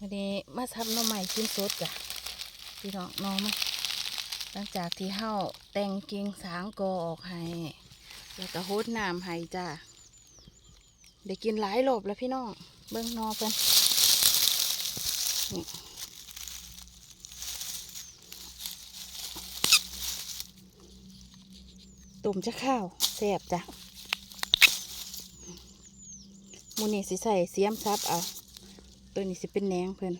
วันนี้มาทับหน่อไม้กินสดจ้ะพี่น้องน้องมาหลังจากที่เฮาแต่งกิ่งสางกอออกให้แล้วก็โฮดน้ำให้จ้ะได้กินหลายรอบแล้วพี่น้องเบิ่งนอเพิ่นนี่ตุ่มจะข้าวแซ่บจ้ะมูนี่สิใส่เสียมซับเอา ตัวนี้สิเป็นแหนงเพิ่อน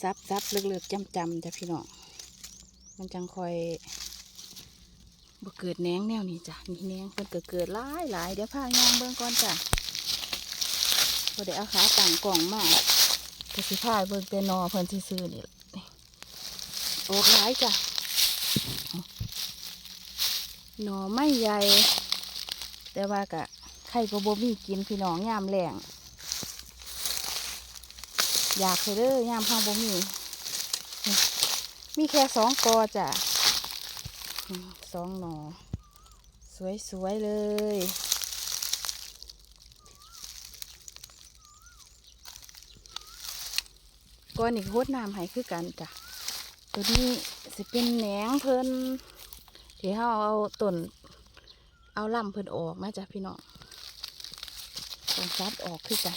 ซับซับเลือกๆจำจำจ้ะพี่น้องมันจังคอยบ่เกิดแหนงแนวนี้จ้ะนี่แหนงเพิ่อนก็เกิดหลายหลายเดี๋ยวพายางเบิ่งก่อนจ้ะบ่ได้เอาขาตั้งกล่องมาก็สิพายเบิ่งแต่นอเพิ่นซื่อนี่ล่ะนี่โอกหลายจ้ะหนอไม่ใหญ่ แต่ว่ากะใครก็บ่มีกินพี่น้องยามแรง อยากเลยเด้อยามข้างบ่มี มีแค่สองกอจ้ะสองหนอ สวยๆเลยก้อนอีกโคตรน้ำให้คือกันจ้ะ ตัวนี้สิเป็นแหนงเพิ่นที่เฮาเอาต้นเอาลำเพิ่นออกมาจ้ะพี่น้องต้องซับออกคือกัน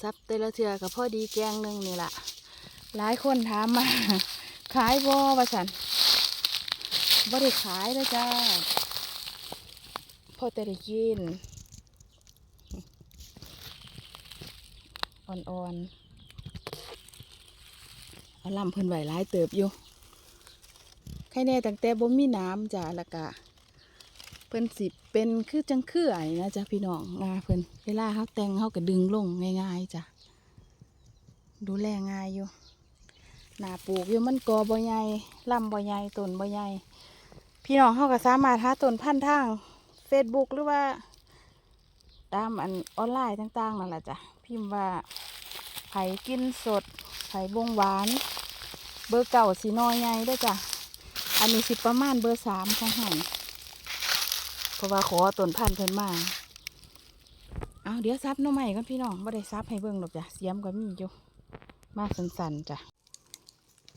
ซับแต่ละเทือกับพ่อดีแกงหนึ่งนี่แหละหลายคนถามมา ขายบ่ว่าสันบ่ได้ขายเลยจ้าพ่อแต่ได้กินอ่อนๆเอาลำเพิ่นไหวหลายเติบอยู่ ใครแน่ตั้งแต่บ่มีน้ำจ้าล้วก็ เพิ่นสิเป็นคือจังคืออ้นะจ้ะพี่น้องงาเพิ่นเวลาเขาแต่งเขาก็ดึงลงง่ายๆจ้ะดูแลง่ายอยู่หนาปลูกอยู่มันกอบ่ใหญ่ลำบ่ใหญ่ต้นบ่ใหญ่พี่น้องเขาก็สามารถหาต้นพันธุ์ทาง Facebook หรือว่า ตามอันออนไลน์ต่างๆนั่นแหละจ้ะพิมพ์ว่าไผ่กินสดไผ่บงหวาน เบอร์เก่าสีน้อยใหญ่ด้วยจ้ะอันนี้สิประมาณเบอร์สามของเฮา เพราะว่าขอต้นพันธุ์เพิ่นมาเอาเดี๋ยวซับน้อใหม่กันพี่น้องไม่ได้ซับให้เบิ่งหรอกจ้ะเสียมก็มีอยู่มาสันๆจ้ะ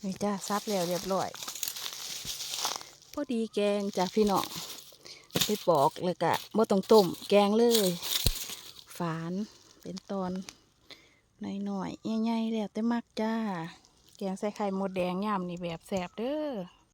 นี่จ้ะซับแล้วเรียบร้อยพอดีแกงจ้ะพี่น้องไปปอกเลยกะบ่ต้องต้มแกงเลย ฝานเป็นตอนหน่อยๆใหญ่ๆแล้วแต่มักจ้า แกงใส่ไข่หมดแดงย่ำนี่แบบแสบเด้อ